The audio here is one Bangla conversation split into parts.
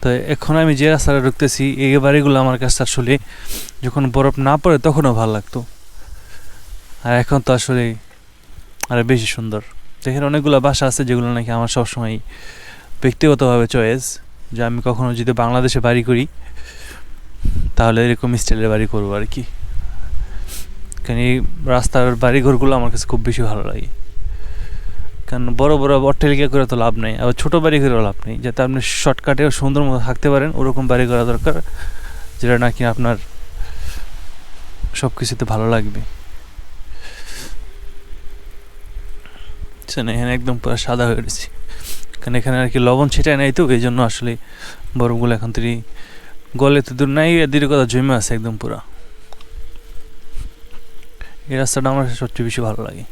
তো এখন আমি যে রাস্তাটা ঢুকতেছি, এই বাড়িগুলো আমার কাছে আসলে যখন বরফ না পড়ে তখনও ভালো লাগতো। আর এখন তো আসলে আরও বেশি সুন্দর। দেখেন অনেকগুলো বাসা আছে যেগুলো নাকি আমার সবসময় ব্যক্তিগতভাবে চয়েস, যে আমি কখনো যদি বাংলাদেশে বাড়ি করি, তাহলে এরকম স্টাইলের বাড়ি করব আর কি। কারণ এই রাস্তার বাড়িঘরগুলো আমার কাছে খুব বেশি ভালো লাগে। কারণ বড় বড় অট্টালিকা করে তো লাভ নেই, আবার ছোটো বাড়ি করেও লাভ নেই। যাতে আপনি শর্টকাটে সুন্দর মতো থাকতে পারেন, ওরকম বাড়ি করা দরকার, যেটা নাকি আপনার সব কিছুতে ভালো লাগবে? এখানে একদম পুরো সাদা হয়ে গেছে কারণ এখানে আর কি লবণ ছিটায় নাই তো, এই জন্য আসলে বরফগুলো এখন থেকে গলে তো দূর নাই এদের কথা জমে আছে একদম পুরা। এই রাস্তাটা আমার সবচেয়ে বেশি ভালো লাগে।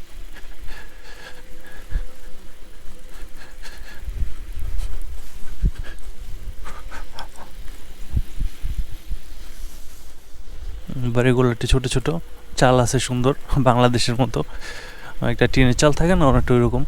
বাড়িগুলো একটু ছোট ছোট, চাল আছে সুন্দর, বাংলাদেশের মতো। একটা টিনের চাল থাকে না, অনেকটা ওইরকম।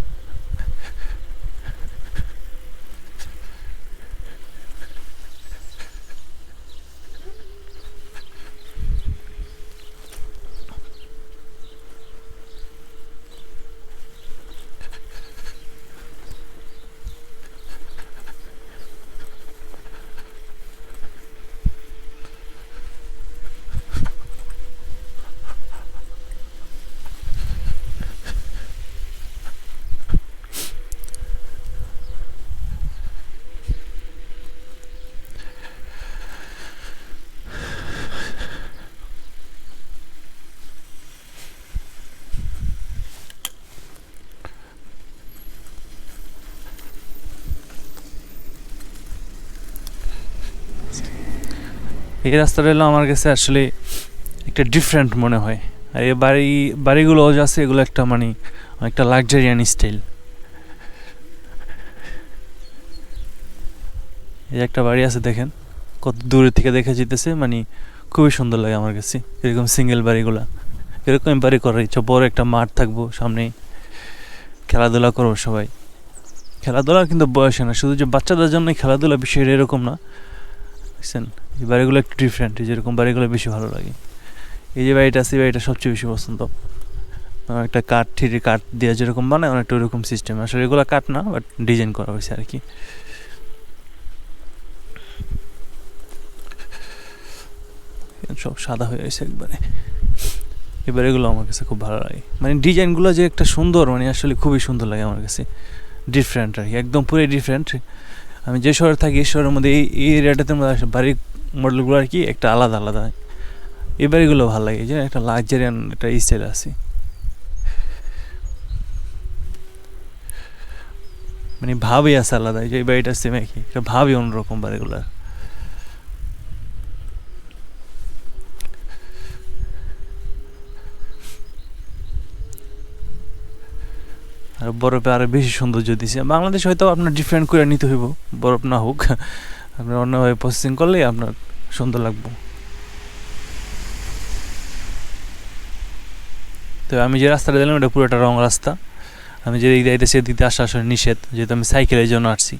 এই রাস্তাটা এলো আমার কাছে আসলে একটা ডিফারেন্ট মনে হয়। আর এই বাড়ি, বাড়িগুলো যে আছে, এগুলো একটা মানে একটা লাক্সারিয়ান স্টাইল এই একটা বাড়ি আছে দেখেন, কত দূরের থেকে দেখা যেতেছে মানে খুবই সুন্দর লাগে আমার কাছে, এরকম সিঙ্গেল বাড়িগুলা। এরকম বাড়ি করার ইচ্ছা, বড় একটা মাঠ থাকব সামনে, খেলাধুলা করব সবাই। খেলাধুলা কিন্তু বয়সে না, শুধু যে বাচ্চাদের জন্য খেলাধুলা বিষয়টা এরকম না। বুঝছেন এই বাড়িগুলো একটু ডিফারেন্ট যেরকম বাড়িগুলো বেশি ভালো লাগে। এই যে বাড়িটা আছে, এই বাড়িটা সবচেয়ে বেশি পছন্দ। একটা কাঠ ঠিরি কাঠ দিয়ে যেরকম বানায়, অনেকটা ওরকম সিস্টেম আসলে এগুলো কাঠ না বাট ডিজাইন করা হয়েছে আর কি। সব সাদা হয়ে গেছে একবারে। এই এগুলো আমার কাছে খুব ভালো লাগে। মানে ডিজাইনগুলো যে একটা সুন্দর মানে আসলে খুবই সুন্দর লাগে আমার কাছে। ডিফারেন্ট আর কি, একদম পুরোই ডিফারেন্ট আমি যে শহরে থাকি, এই শহরের মধ্যে এই এই এরিয়াটাতে বাড়ির মডেলগুলো আর কি একটা আলাদা আলাদা। এই বাড়িগুলো ভালো লাগে যে একটা লাক্সারিয়ান একটা স্টাইল আছে। মানে ভাবই আছে আলাদা, যে এই বাড়িটা সেমে একই। একটা ভাবই অন্যরকম বাড়িগুলোর। আর বরফে আরও বেশি সৌন্দর্য দিছে। বাংলাদেশ হয়তো আপনার ডিফারেন্ট করে নিতে হইব, বরফ না হোক। আপনার অন্যভাবে প্রসেসিং করলেই আপনার সুন্দর লাগবে। তো আমি যে রাস্তাটা দিলাম এটা পুরোটা রং রাস্তা। আমি যে দিক দিয়ে সেদিক আসা আসলে নিষেধ, যেহেতু আমি সাইকেলের জন্য আসছি।